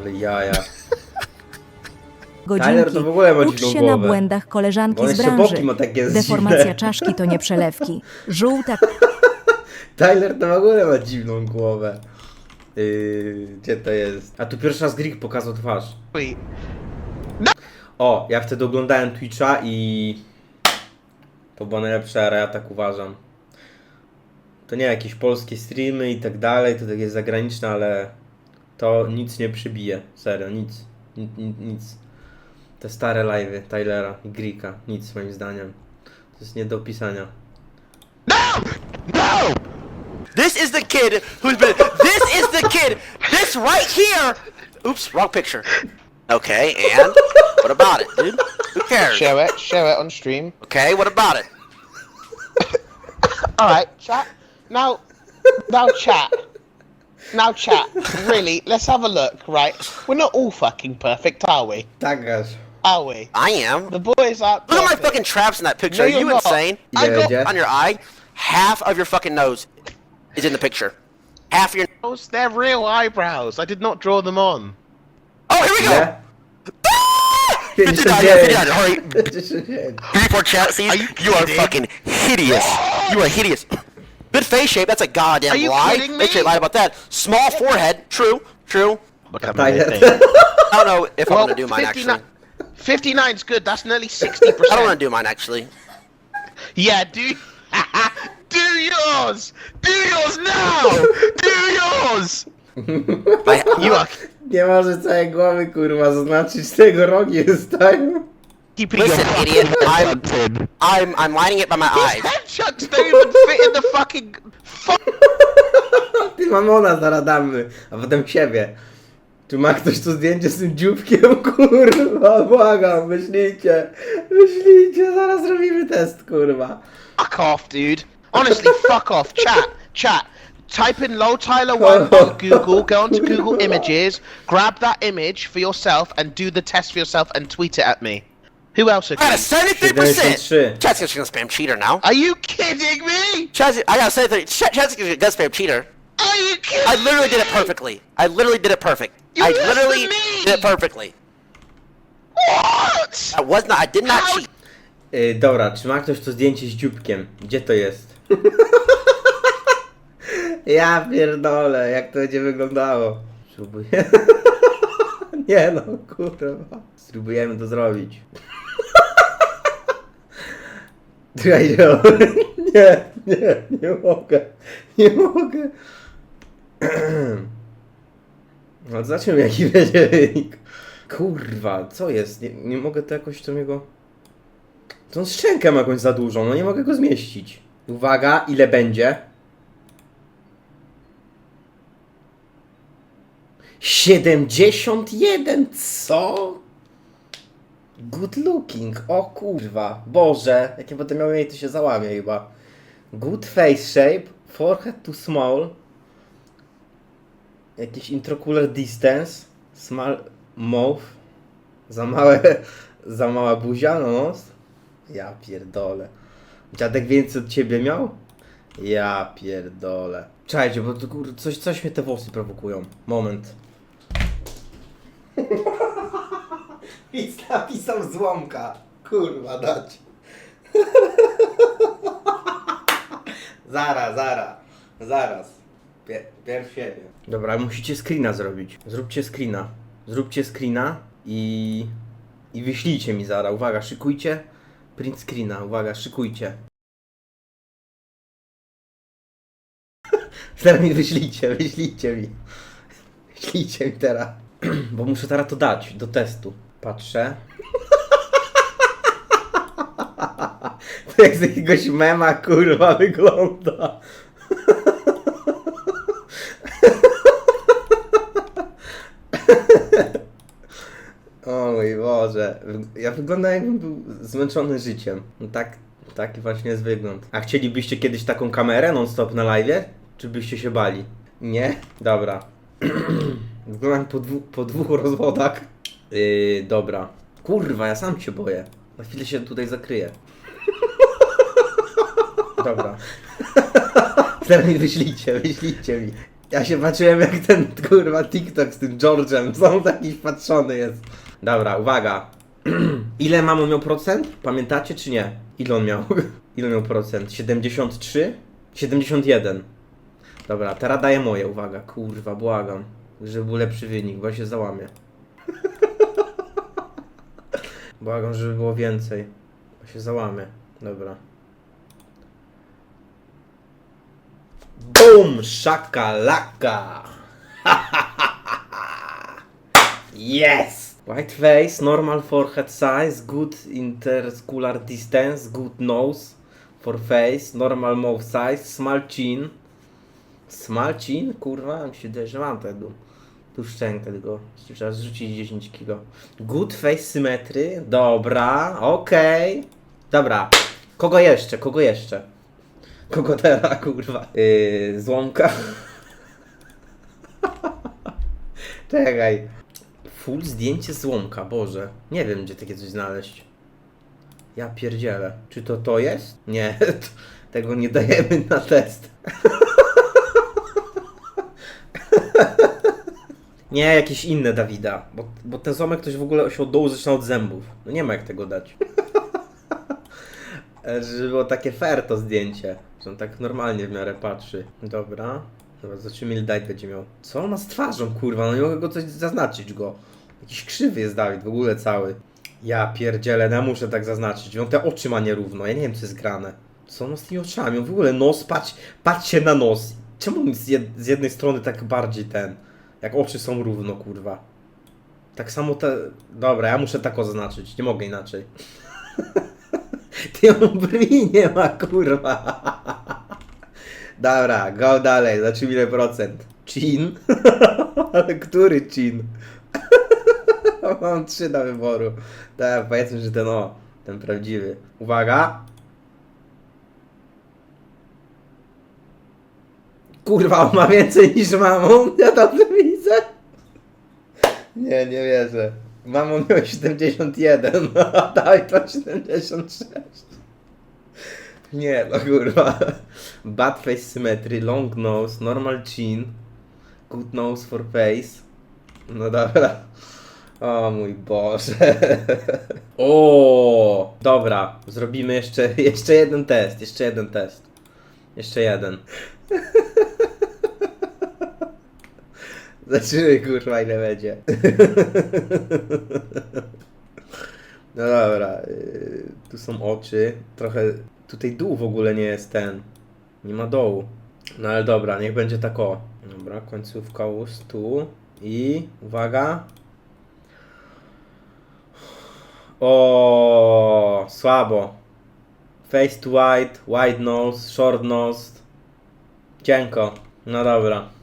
Ale jaja. godzinki. Tyler to w ogóle ma Ucz dziwną się na głowę. błędach koleżanki on z jeszcze branży. boki ma takie Deformacja czaszki to nie przelewki. Żółta Tyler to w ogóle ma dziwną głowę. Yy, gdzie to jest? A tu pierwszy raz Greek pokazał twarz. Wait. O, ja wtedy oglądałem Twitcha i to była najlepsza era, ja tak uważam. To nie jakieś polskie streamy i tak dalej, to takie zagraniczne, ale to nic nie przybije, serio, nic, nic, nic. Te stare live'y Tylera i Greeka, nic moim zdaniem. To jest nie do opisania. No! This is the kid who's been. This is the kid. This right here. Oops, wrong picture. Okay, and what about it, dude? Who cares? Share it, share it on stream. Okay, what about it? Alright, chat. Now, now chat. Now chat. Really, let's have a look, right? We're not all fucking perfect, are we? Tak aż. Are we? I am. The boys aren't Look at my fucking traps in that picture. No, Are you not. insane? I got yeah. On your eye, half of your fucking nose is in the picture. Half your. nose. They're real eyebrows. I did not draw them on. Oh, here we go. Ile? 59, 59, hurry. Before chat sees, you, you are fucking hideous. You are hideous. Good face shape, that's a goddamn Are you lie. kidding Make sure you me? lied about that. Small forehead, true, true. Tyler. I don't know if I Well, gonna do mine actually. 59 59's good. That's nearly 60%. I don't want to do mine actually. Yeah, do do yours. Do yours now. do yours. I, You are Nie może całej głowy kurwa zaznaczyć tego rogi zostają. keeping Listen, your idiot, fucking I'm- hunted. I'm I'm lining it by my These eyes. Headshots don't even fit in the fucking. Fuck. Ty mamona zaraz damy, a potem siebie. Czy ma ktoś tu zdjęcie z tym dzióbkiem? Kurwa, błagam, myślicie, myślicie, zaraz robimy test, kurwa. Fuck off, dude. Honestly, fuck off. Chat, chat. Type in low Tyler one on oh. Google. Go onto Google Images. Grab that image for yourself and do the test for yourself and tweet it at me. Who else I got a agrees? seventy-three percent. 73. Chat's just gonna spam cheater now. Are you kidding me? Chat's, I got a seventy-three. Chat, Chat's gonna spam cheater. Are you kidding I literally did it me? perfectly. I literally did it perfect. You I literally me. did it perfectly. What? I was not. I did not How- cheat. Yy, dobra, czy ma ktoś to zdjęcie z dzióbkiem? Gdzie to jest? ja pierdolę, jak to będzie wyglądało. Spróbuję. Nie no, kurwa. Spróbujemy to zrobić. No. Nie, nie, nie mogę. Nie mogę. No zobaczymy jaki będzie. Kurwa, co jest? Nie, nie mogę to jakoś to jego... Tą szczękę ma jakąś za dużą, no nie mogę go zmieścić. Uwaga, ile będzie? 71, co? Good looking, o kurwa, Boże, jak ja będę miał jej, to się załamie chyba. Good face shape, forehead too small, jakiś intraocular distance, small mouth, za małe, za mała buzia, no nos. Ja pierdolę. Dziadek więcej od ciebie miał? Ja pierdolę. Czekajcie, bo kur... coś, coś mnie te włosy prowokują. Moment. Nic napisał złomka. Kurwa, dać. zaraz, zaraz. Zaraz. Pier pierw siebie. Dobra, musicie screena zrobić. Zróbcie screena. Zróbcie screena i... I wyślijcie mi zaraz. Uwaga, szykujcie. Print screena. Uwaga, szykujcie. Teraz mi wyślijcie, wyślijcie mi. Wyślijcie mi teraz. Bo muszę teraz to dać do testu. Patrzę. To jak z jakiegoś mema kurwa wygląda. O mój Boże. Ja wyglądam jakbym był zmęczony życiem. No tak, taki właśnie jest wygląd. A chcielibyście kiedyś taką kamerę non-stop na live? Czy byście się bali? Nie? Dobra. Wyglądam po, dwu, po dwóch rozwodach. Yy, dobra. Kurwa, ja sam się boję. Na chwilę się tutaj zakryję. Dobra. Teraz mi wyślijcie, wyślijcie mi. Ja się patrzyłem jak ten kurwa TikTok z tym George'em, są taki wpatrzony jest. Dobra, uwaga. Ile mamo miał procent? Pamiętacie czy nie? Ile on miał? Ile miał procent? 73? 71. Dobra, teraz daję moje, uwaga, kurwa, błagam. Żeby był lepszy wynik, bo się załamię. Błagam, żeby było więcej. Bo się załamię. Dobra. Boom! Shakalaka! yes! White face, normal forehead size, good interscular distance, good nose for face, normal mouth size, small chin. Small chin? Kurwa, mi się wydaje, że mam tego. Tu szczękę tylko. Trzeba zrzucić 10 kg. Good face symmetry. Dobra, okej. Dobra. Kogo jeszcze? Kogo jeszcze? Kogo teraz, kurwa? Yy, złomka. Czekaj. Full zdjęcie złomka, Boże. Nie wiem, gdzie takie coś znaleźć. Ja pierdzielę. Czy to to jest? Nie, tego nie dajemy na test. Nie, jakieś inne Dawida. Bo, bo ten ząbek ktoś w ogóle się od dołu zaczyna od zębów. No nie ma jak tego dać. E, Żeby było takie fair to zdjęcie. Że on tak normalnie w miarę patrzy. Dobra. Dobra, zobaczymy ile Dawid będzie miał. Co on ma z twarzą, kurwa? No nie mogę go coś zaznaczyć go. Jakiś krzywy jest Dawid, w ogóle cały. Ja pierdzielę, no ja muszę tak zaznaczyć. On te oczy ma nierówno, ja nie wiem co jest grane. Co on z tymi oczami? On w ogóle nos, patrz, patrzcie na nos. Czemu z, jed z jednej strony tak bardziej ten, jak oczy są równo, kurwa. Tak samo te... Dobra, ja muszę tak oznaczyć, nie mogę inaczej. Ty brwi nie ma, kurwa. Dobra, go dalej, zobaczymy ile procent. Chin? Ale który chin? Mam trzy na wyboru. Tak, powiedzmy, że ten o, ten prawdziwy. Uwaga. Kurwa, on ma więcej niż mamą? Ja dobrze widzę? Nie, nie wierzę. Mamą miał 71, a daj to 76. Nie, no kurwa. Bad face symmetry, long nose, normal chin, good nose for face. No dobra. O mój Boże. O, dobra. Zrobimy jeszcze, jeszcze jeden test, jeszcze jeden test. Jeszcze jeden. Zaczynaj kurwa ile będzie. No dobra, yy, tu są oczy, trochę, tutaj dół w ogóle nie jest ten, nie ma dołu. No ale dobra, niech będzie tak o. Dobra, końcówka ust tu i uwaga. O, słabo. Face to white, wide nose, short nose. Cienko. No dobra.